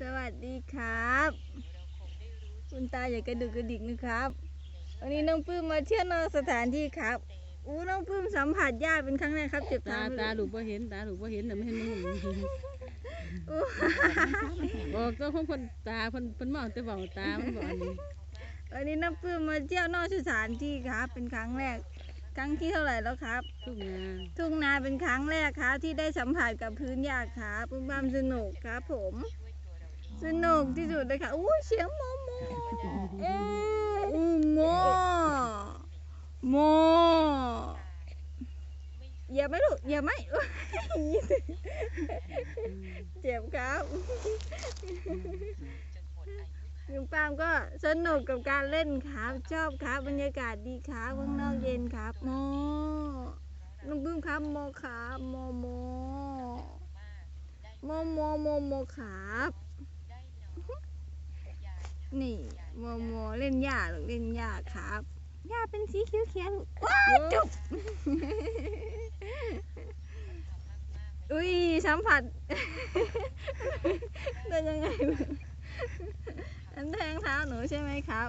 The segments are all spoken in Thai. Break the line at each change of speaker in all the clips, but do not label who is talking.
สวัสดีครับ คุณตาอย่ากระดุกกระดิกนะครับ วันนี้น้องปื้มมาเที่ยวนอกสถานที่ครับอู้น้องปื้มสัมผัสญาติเป็นครั้งแรกครับ เจ็บ
ตา
เท้า
ตาดูบ่เห็นตาดูบ่เห็นแต่ไม่เห็นมัน
อู้
บอกเจ้าของเพิ่นตาเพิ่นเพิ่นมองแต่เว้าตามันบ่อันนี้
วันนี้น้องปื้มมาเที่ยวนอกสถานที่ครับ เป็นครั้งแรก ครั้งที่เท่าไหร่แล้วครับ
ทุกงาน
ทุ่งนาเป็นครั้งแรกครับ ที่ได้สัมผัสกับพื้นหญ้าครับปื้มบ้ามสนุกครับผม สนุกที่สุดเลยค่ะอู้เสียงโมโมเอออู้โมโมอย่าไหม่ลูกอย่าไหม่เจ็บครับลุงปามก็สนุกกับการเล่นครับ ชอบครับ บรรยากาศดีครับข้างนอกเย็นครับโมลุงปื้มครับโมครับโมโมโมโมโมโมครับ นี่โมโมเล่นหญ้าหรือเล่นหญ้าครับหญ้าเป็นสีเขียวเขียวๆว้ายจุบอุ้ยสัมผัสเป็นยังไงบ้างอันแทงเท้าหนูใช่ไหมครับ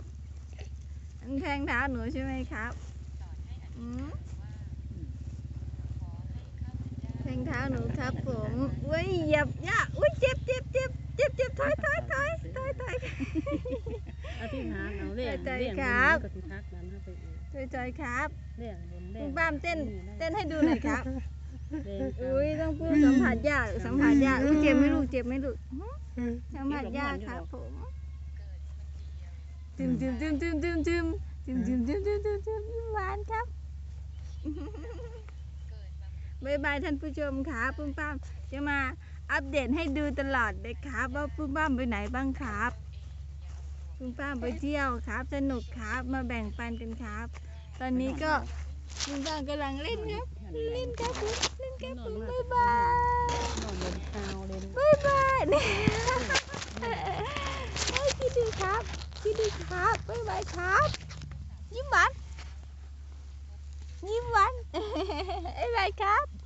อันแทงเท้าหนูใช่ไหมครับอืมแทงเท้าหนูครับผมอุ้ยเหยียบหญ้าอุ้ยเจ็บเจ็บเจ็บเจ็บเจ็บถอยถอยถอยถอยถอย
อธิษฐานเอาเลี้ ยง
ใจ
เลี้ยง
ครับ
ก็สิทักนั้นให้ไปเอง
ถอยถอยครับ
เลี้ยงบนเลี้ย
ลุ
ง
งป้ามเต้นเต้นให้ดูหน่อยครับ
เลี้ยง
อุ้ยต้องพูดสัมผัสยากสัมผัสยากอุ๊ยเจ็บไหม่ลูกเจ็บไหม่ลูกสัมผัสยากครับผมจึมจึมจึมจึมจึมจึมจึมจึมจึมจึมจึมจึมยิ้มหวานครับบายบายท่านผู้ชมครับปุ้มป้ามจะมาอัปเดตให้ดูตลอดเลยครับว่าปุ้มป้ามไปไหนบ้างครับ ปุ้มป้ามไปเที่ยวครับ สนุกครับมาแบ่งปันกันครับ ตอนนี้ก็ปุ้มป้ามกำลังเล่นครับ เล่นครับผมเล่นครับผมบายบาย
นอนบนเท้าเล่น
บายบายเนี่ยเฮ้ยคิดดีครับคิดดีครับบายบายครับ ยิ้มหวานยิ้มหวานบ๊ายบายครับ